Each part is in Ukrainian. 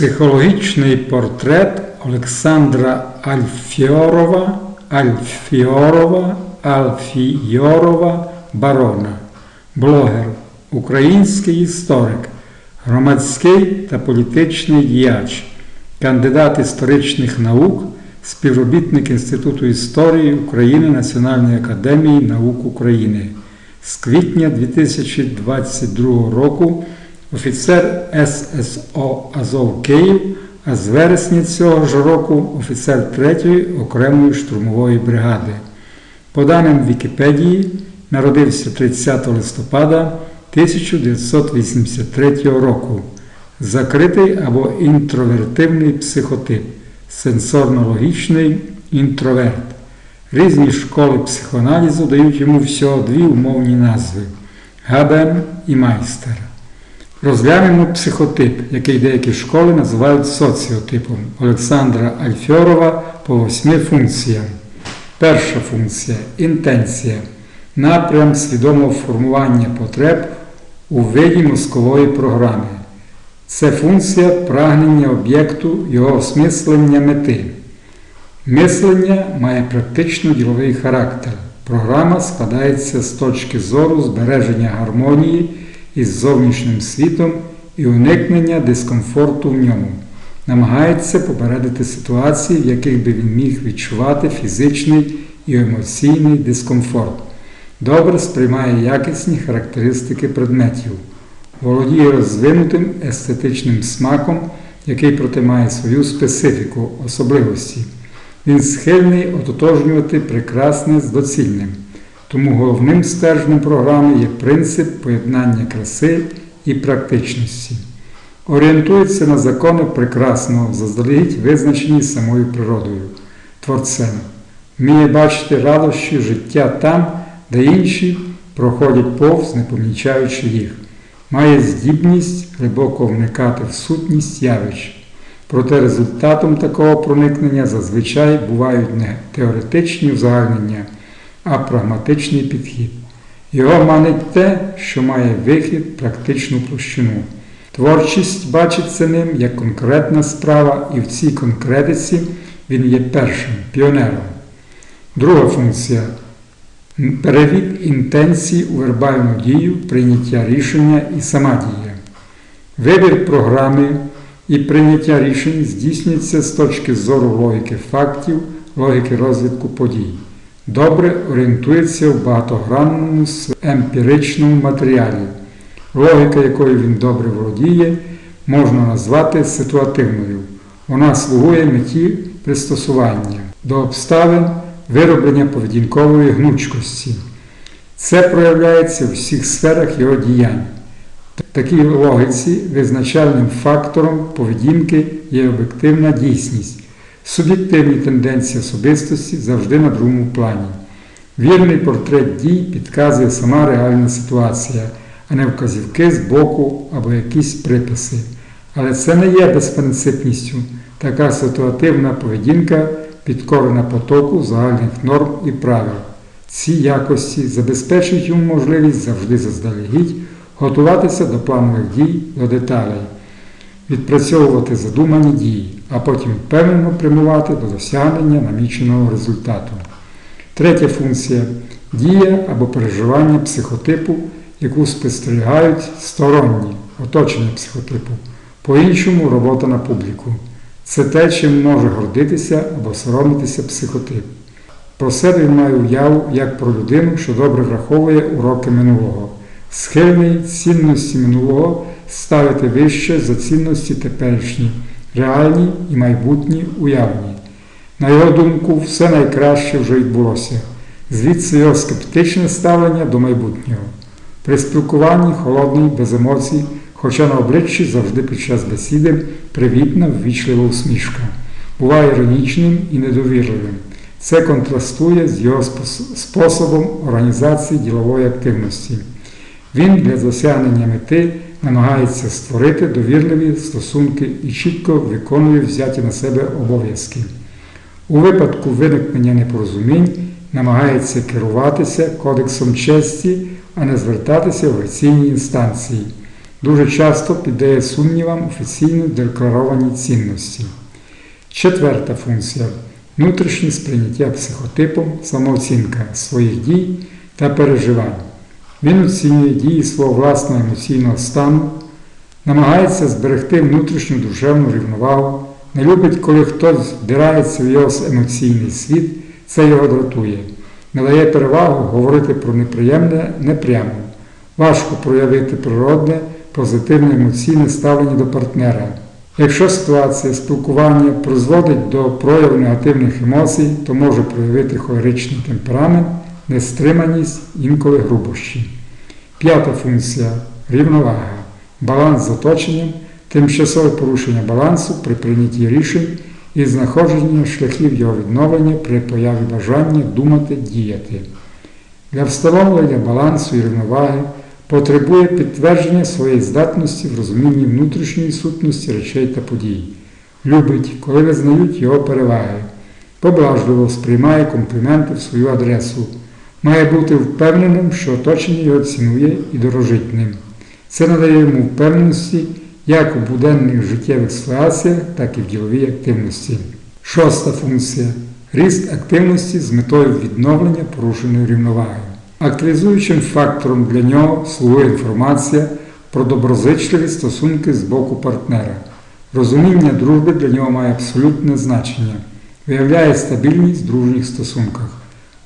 Психологічний портрет Олександра Альфіорова, Альфіорова, Альфійорова Барона, блогер, український історик, громадський та політичний діяч, кандидат історичних наук, співробітник Інституту історії України Національної академії наук України. З квітня 2022 року офіцер ССО Азов Київ, а з вересня цього ж року офіцер 3-ї окремої штурмової бригади. По даним Вікіпедії, народився 30 листопада 1983 року. Закритий або інтровертивний психотип, сенсорно-логічний інтроверт. Різні школи психоаналізу дають йому всього дві умовні назви Габен і майстер. Розглянемо психотип, який деякі школи називають соціотипом Олександра Альфьорова по восьми функціям. Перша функція інтенція. Напрям свідомого формування потреб у виді мозкової програми. Це функція прагнення об'єкту, його осмислення мети. Мислення має практично діловий характер. Програма складається з точки зору збереження гармонії із зовнішнім світом і уникнення дискомфорту в ньому. Намагається попередити ситуації, в яких би він міг відчувати фізичний і емоційний дискомфорт. Добре сприймає якісні характеристики предметів, володіє розвинутим естетичним смаком, який проте має свою специфіку, особливості. Він схильний ототожнювати прекрасне з доцільним. Тому головним стержнем програми є принцип поєднання краси і практичності. Орієнтується на закони прекрасного, заздалегідь визначені самою природою, творцем. Вміє бачити радощі життя там, де інші проходять повз, не помічаючи їх. Має здібність глибоко вникати в сутність явищ. Проте результатом такого проникнення зазвичай бувають не теоретичні узагальнення, а прагматичний підхід. Його манить те, що має вихід, практичну площину. Творчість бачиться ним як конкретна справа, і в цій конкретиці він є першим піонером. Друга функція перевід інтенції у вербальну дію, прийняття рішення і сама дія. Вибір програми і прийняття рішень здійснюється з точки зору логіки фактів, логіки розвитку подій. Добре орієнтується в багатогранному емпіричному матеріалі. Логіка, якою він добре володіє, можна назвати ситуативною. Вона слугує меті пристосування до обставин вироблення поведінкової гнучкості. Це проявляється у всіх сферах його діянь. Такій логіці визначальним фактором поведінки є об'єктивна дійсність. Суб'єктивні тенденції особистості завжди на другому плані. Вірний портрет дій підказує сама реальна ситуація, а не вказівки з боку або якісь приписи. Але це не є безпринципністю. Така ситуативна поведінка підкорена потоку загальних норм і правил. Ці якості забезпечують йому можливість завжди заздалегідь готуватися до планових дій, до деталей, відпрацьовувати задумані дії, а потім впевнено прямувати до досягнення наміченого результату. Третя функція дія або переживання психотипу, яку спостерігають сторонні оточення психотипу, по-іншому робота на публіку. Це те, чим може гордитися або соромитися психотип. Про себе він має уяву як про людину, що добре враховує уроки минулого, схильний цінності минулого ставити вище за цінності теперішні, реальні і майбутні уявні. На його думку, все найкраще вже відбулося, звідси його скептичне ставлення до майбутнього. При спілкуванні холодний, без емоцій, хоча на обличчі завжди під час бесіди привітна, ввічлива усмішка. Буває іронічним і недовірливим. Це контрастує з його способом організації ділової активності. Він для досягнення мети намагається створити довірливі стосунки і чітко виконує взяті на себе обов'язки. У випадку виникнення непорозумінь намагається керуватися кодексом честі, а не звертатися в офіційні інстанції. дуже часто піддає сумнівам офіційно декларовані цінності. Четверта функція внутрішнє сприйняття психотипом, самооцінка своїх дій та переживань. Він оцінює дії свого власного емоційного стану, намагається зберегти внутрішню душевну рівновагу, не любить, коли хтось вдирається в його емоційний світ, це його дратує, надає перевагу говорити про неприємне непрямо. Важко проявити природне, позитивне емоційне ставлення до партнера. Якщо ситуація спілкування призводить до прояву негативних емоцій, то може проявити холеричний темперамент, нестриманість, інколи грубощі. П'ята функція рівновага, баланс з оточенням, тимчасове порушення балансу при прийнятті рішень і знаходження шляхів його відновлення при появі бажання думати, діяти. Для встановлення балансу і рівноваги потребує підтвердження своєї здатності в розумінні внутрішньої сутності речей та подій. Любить, коли визнають його переваги, поблажливо сприймає компліменти в свою адресу, має бути впевненим, що оточення його цінує і дорожить ним. Це надає йому впевненості як у буденних життєвих ситуаціях, так і в діловій активності. Шоста функція ріст активності з метою відновлення порушеної рівноваги. Активізуючим фактором для нього слугує інформація про доброзичливі стосунки з боку партнера. Розуміння дружби для нього має абсолютне значення, виявляє стабільність в дружніх стосунках,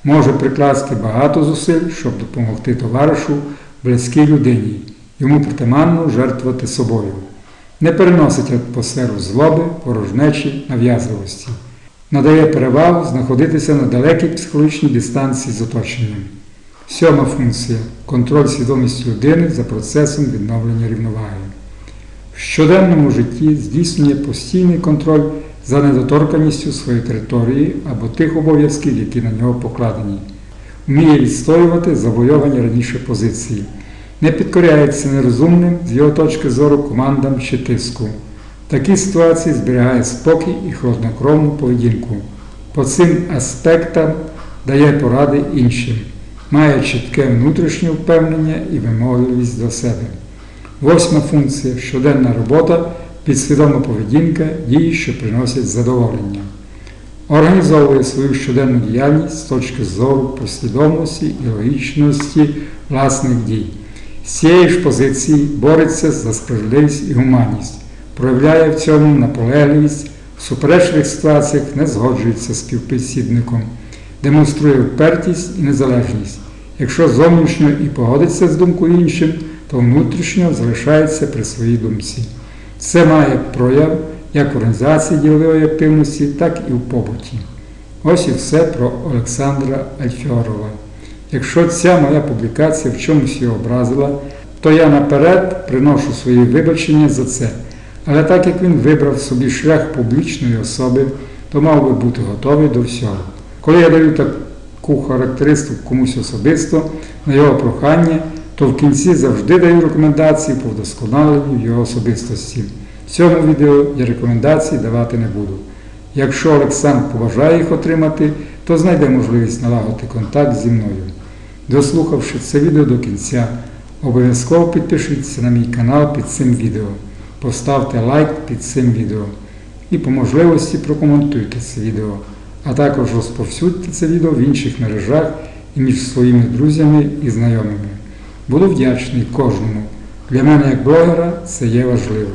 може прикласти багато зусиль, щоб допомогти товаришу, близькій людині, йому притаманно жертвувати собою, не переносить атмосферу злоби, порожнечі, нав'язливості, надає перевагу знаходитися на далекій психологічній дистанції з оточенням. Сьома функція контроль свідомості людини за процесом відновлення рівноваги. В щоденному житті здійснює постійний контроль за недоторканістю своєї території або тих обов'язків, які на нього покладені, вміє відстоювати завойовані раніше позиції, не підкоряється нерозумним з його точки зору командам чи тиску. В такій ситуації зберігає спокій і хладнокровну поведінку. По цим аспектам дає поради іншим має чітке внутрішнє впевнення і вимогливість до себе. Восьма функція щоденна робота, підсвідома поведінка, дії, що приносять задоволення. Організовує свою щоденну діяльність з точки зору послідовності і логічності власних дій. З цієї ж позиції бореться за справедливість і гуманність, проявляє в цьому наполегливість, в суперечливих ситуаціях не згоджується з співпрацівником демонструє впертість і незалежність. Якщо зовнішньо і погодиться з думкою іншим, то внутрішньо залишається при своїй думці. Це має прояв як в організації ділової активності, так і в побуті. Ось і все про Олександра Альфьорова. Якщо ця моя публікація в чомусь його образила, то я наперед приношу свої вибачення за це. Але так як він вибрав собі шлях публічної особи, то мав би бути готовий до всього. Коли я даю таку характеристику комусь особисто на його прохання, то в кінці завжди даю рекомендації по вдосконаленню його особистості. В цьому відео я рекомендацій давати не буду. Якщо Олександр побажає їх отримати, то знайде можливість налагодити контакт зі мною. Дослухавши це відео до кінця, обов'язково підпишіться на мій канал під цим відео, поставте лайк під цим відео і по можливості прокоментуйте це відео а також розповсюдьте це відео в інших мережах і між своїми друзями і знайомими. Буду вдячний кожному. Для мене як блогера це є важливо.